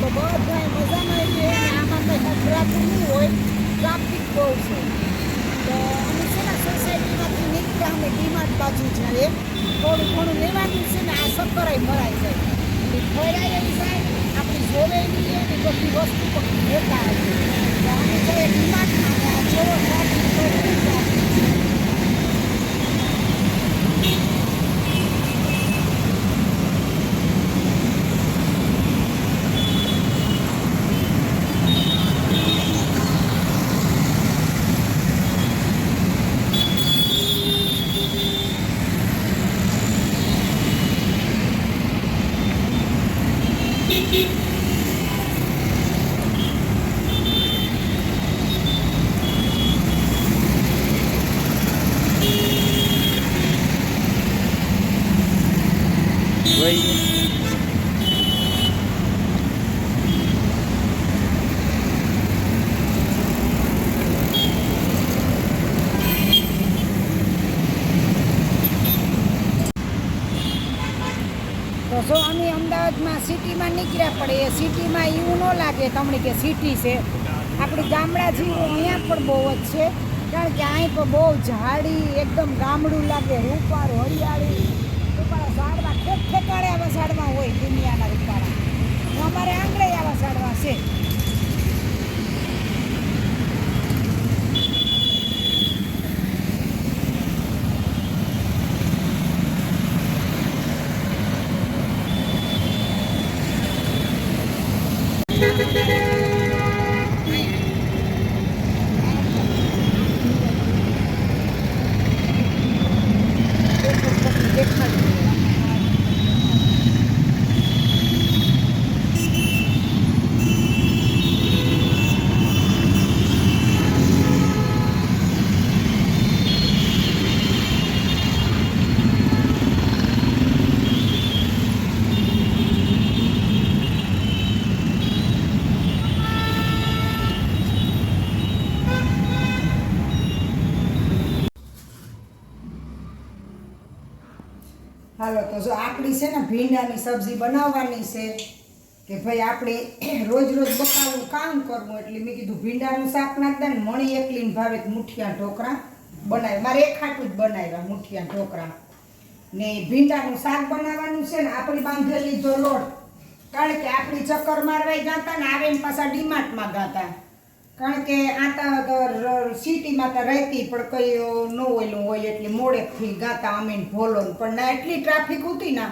તો બધા મજામાં છે આમાં કંઈ ખતરાતું નહીં હોય, ટ્રાફિક બહુ છે. તો અમે છે ને સોસાયટીમાંથી નીકળ્યા, અમે ડીમાર્ટ બાજુ જઈએ થોડું ઘણું લેવાનું છે ને આ સક્કરાઈ ભરાય જાય. ફરાય જાય, આપણી જોડેલી એ બધી વસ્તુ પણ લેતા આવીએ તો અમે જઈએ ડીમાર્ટમાં ને આ જેવો ટ્રાફિક તો બહુ ટ્રાફિક છે વહી તો જો અમે અમદાવાદમાં સિટીમાં નીકળ્યા પડે એ સિટીમાં એવું ન લાગે. તમને કે સિટી છે. આપણી ગામડા જેવું અહીંયા પણ બહુ જ છે. કારણ કે અહીં પણ બહુ ઝાડી, એકદમ ગામડું લાગે. રૂપાળ હરિયાળી. રૂપાળા ઝાડવા ઠેક ઠેકાણે આવા ઝાડવા હોય દુનિયાના રૂપાળા. અમારે આંગળે આવા ઝાડવા છે. હાલો, તો જો આપણી છે ને ભીંડાની સબ્જી બનાવવાની છે, કે ભાઈ આપણે રોજ રોજ બકાવું કામ કરવું એટલે મેં કીધું ભીંડાનું શાક નાખતા ને મણી એકલીને ભાવે મુઠિયા ઢોકળા બનાવ્યા. મારે એક ખાટું જ બનાવ્યા, મુઠિયા ઢોકળા ને ભીંડાનું શાક બનાવવાનું છે ને, આપણી બાંધેલી જો લોટ, કારણ કે આપણી ચક્કર મારવાય ગાતા ને, આવે પાછા ડીમાર્ટમાં ગાતા. કારણ કે આ સિટીમાં તો રહેતી પણ કઈ ન હોય એટલે મોડેકથી ગાતા અમીન ભોલો પણ ના, એટલી ટ્રાફિક હતી ના.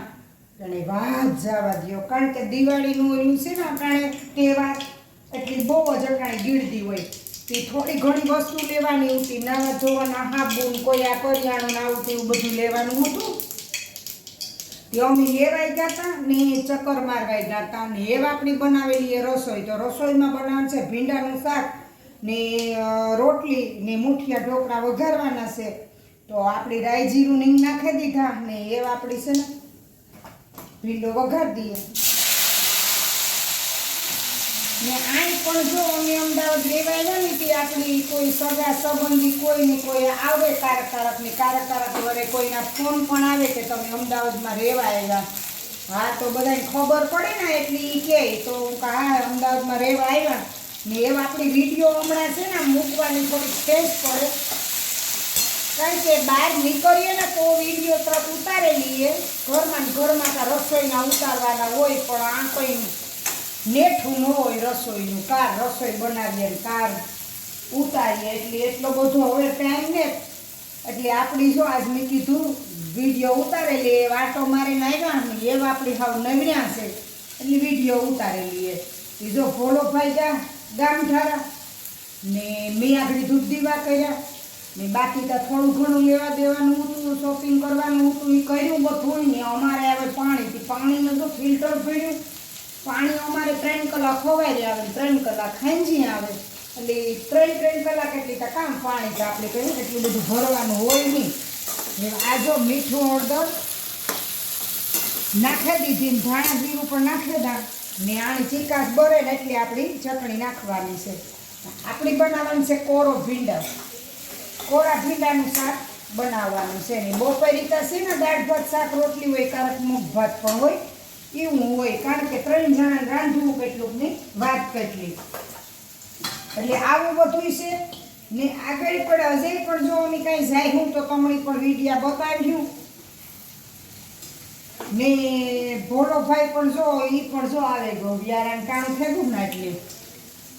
અને વાત જવા દો કારણ કે દિવાળીનું ઓયલું છે ને, આપણે તહેવાર, એટલી બહુ જ અટાણે ગીરદી હોય. તે થોડી ઘણી વસ્તુ લેવાની હતી. નાવા જોવાના હાબુન, કોઈ આ કરિયાણું આવું તેવું બધું લેવાનું હતું. તે અમે લેવાઈ ગયા હતા ને ચક્કર મારવાઈ ગયા હતા ને એવા આપણી બનાવેલી એ રસોઈ. તો રસોઈમાં બનાવવાનું છે ભીંડાનું શાક ને રોટલી ને મુઠિયા ઢોકળા વઘારવાના છે. તો આપણી રાઈ જીરું નીંગ નાખી દીધા ને એવા આપણી છે ને, ભીંડો વઘાર દઈએ. ને આઈ પણ જો અમે અમદાવાદ લેવા આવ્યા ને તે આપણી કોઈ સગા સંબંધી કોઈ ને કોઈ આવે કારક ને કારક કારક વરે કોઈના ફોન પણ આવે કે તમે અમદાવાદમાં રહેવા આવ્યા. હા, તો બધાને ખબર પડે ને એટલે ઈ કહે. તો હું હા, અમદાવાદમાં રહેવા આવ્યા. ને એવા આપણી વીડિયો હમણાં છે ને મૂકવાની થોડી ટેસ્ટ પડે. કારણ કે બહાર નીકળીએ ને તો વીડિયો તરત ઉતારેલી એ ઘરમાં ઘરમાં તો રસોઈના ઉતારવાના હોય પણ આ કોઈ નેઠું ન હોય રસોઈનું. કાર રસોઈ બનાવીએ ને કાર ઉતારીએ એટલે એટલો બધો હવે ટાઈમ ને એટલે આપણી જો આજ મેં કીધું વીડિયો ઉતારેલી એ વાટો મારીને આવ્યા ને એવા આપણી હાવ નમ્યા છે. એટલે વીડિયો ઉતારેલી એ બીજો જો ભોળોભાઈ ગા ગામ ધારા ને મેં આગળ દૂધ દીવા કર્યા. ને બાકી તો થોડું ઘણું લેવા દેવાનું હતું શોપિંગ કરવાનું હતું. એ કર્યું બધું ને અમારે આવે પાણી પાણીનું તો ફિલ્ટર ભર્યું. પાણી અમારે ત્રણ કલાક ખવાઈ આવે, ત્રણ કલાક ખેંચી આવે. એટલે ત્રણ ત્રણ કલાક એટલી તો કામ પાણી તો આપણે કહ્યું એટલું બધું ભરવાનું હોય નહીં. આ જો મીઠું હળદર નાખી દીધી ધાણા જીરું પણ નાખી દીધા. ને આની ચીકાશ બરે ને એટલે આપણી ચટણી નાખવાની છે. આપણી બનાવવાની છે કોરો ભીંડા. કોરા ભીંડાનું શાક બનાવવાનું છે ને બપોરી તો છે ને દાળ ભાત, શાક, રોટલી હોય, કારક મૂગ ભાત પણ હોય. એવું હોય, કારણ કે ત્રણ જણા રાંધવું કેટલું ને વાત કેટલી. એટલે આવું બધું છે. ને આગળ પણ હજે પણ જો કાંઈ જાય હું તો તમને પણ વિડીયા બતાવ્યું. ને ભોળોભાઈ પણ જો એ પણ જો આવે ગયો બિયારણ કાણું ફેંકું ને એટલે.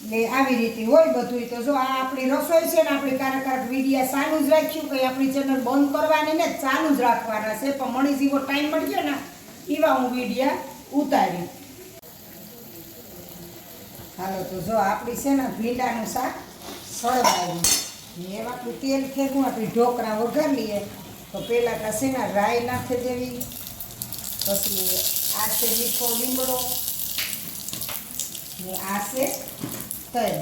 એટલે આવી રીતે હોય બધું તો જો આ આપણી રસોઈ છે ને, આપણે કારક કારક વિડીયા ચાલુ જ રાખ્યું કે આપણી ચેનલ બંધ કરવાની ને, ચાલુ જ રાખવાના છે. પણ મને જેવો ટાઈમ મળ્યો ને, એવા હું વિડીયા ઉતારી. હાલો, તો જો આપણી છે ને, ભીંડાનું શાક સળવાયું ને એમાં આપણું તેલ ફેંકું આપણી ઢોકળા વઘાર લઈએ. તો પહેલાં છે રાય નાખી દેવી. પછી આ છે મીઠો લીમડો ને આ છે તલ.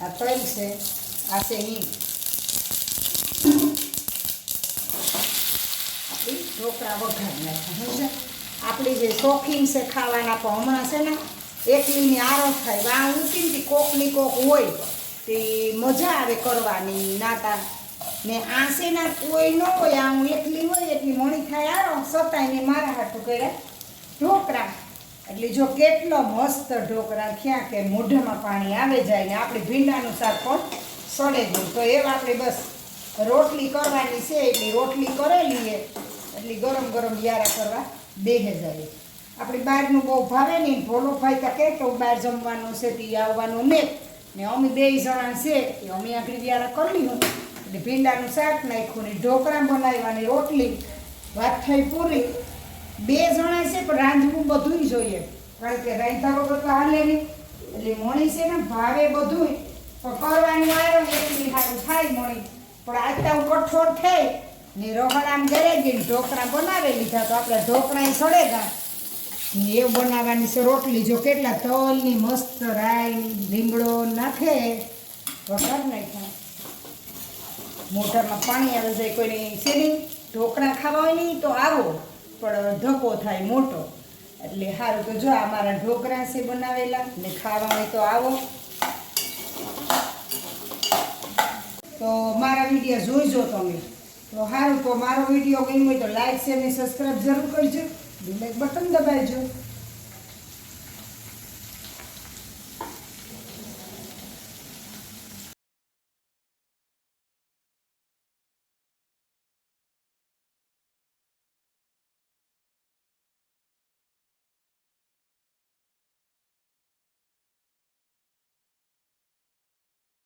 આ તલ છે આ છે હિંગ ઢોકળા વઘાર સમજ્યા આપણી જે શોખીન છે ખાવાના પણ હમણાં છે ને, એકલીની આરસ થાય, વા ઊંચી કોકની કોક હોય, તે મજા આવે કરવાની નાતા ને આ કોઈ ન હોય, આ હું એકલી હોય એટલી મણી થાય આરો સતાય ને મારા હાથું કર્યા. ઢોકળા એટલે જો કેટલો મસ્ત ઢોકળા થયા કે મોઢામાં પાણી આવે જાય ને આપણે ભીંડાનું શાક પણ સડે ગયું તો એવા આપણે બસ રોટલી કરવાની છે, એટલે રોટલી કરેલી એટલે ગરમ ગરમ યારા કરવા બેહે જાય. આપણે બહારનું બહુ ભાવે નહીં ભોલો ભાઈ તો કે તો બહાર જમવાનું છે, તે આવવાનું ને ને અમે બે જણા છે, એ અમે આગળ વ્યારા કરી લીધું. એટલે ભીંડાનું શાક નાખ્યું ને ઢોકળા બનાવવાની રોટલી વાત થઈ પૂરી. બે જણા છે પણ રાંધવું બધું જોઈએ. કારણ કે રાંધા વગર તો હાલે નહીં. એટલે મણી છે ને ભાવે બધું પણ કરવાની આવ્યો એટલી સારું થાય મણી. પણ આજતા હું કઠોળ થઈ ને રહોડામ ઘરે જઈને ઢોકળા બનાવી લીધા તો આપણે ઢોકળા સડે ગયા ને એ બનાવવાની છે રોટલી. જો કેટલા તલની મસ્ત રાઈ, લીમડો નાખે. વઘાર નાખ્યા. મોઢામાં પાણી આવે જાય કોઈની સીડી ઢોકળા ખાવા હોય નહીં તો આવો, પણ ધક્કો થાય મોટો. એટલે સારું તો જો આ મારા ઢોકળા છે બનાવેલા, ને ખાવા હોય તો આવો. તો મારા વીડિયો જોઈજો તમે. તો સારું તો મારો વીડિયો ગમ્યો હોય તો લાઈક શેર ને સબસ્ક્રાઈબ જરૂર કરજો. Like button દબાવજો.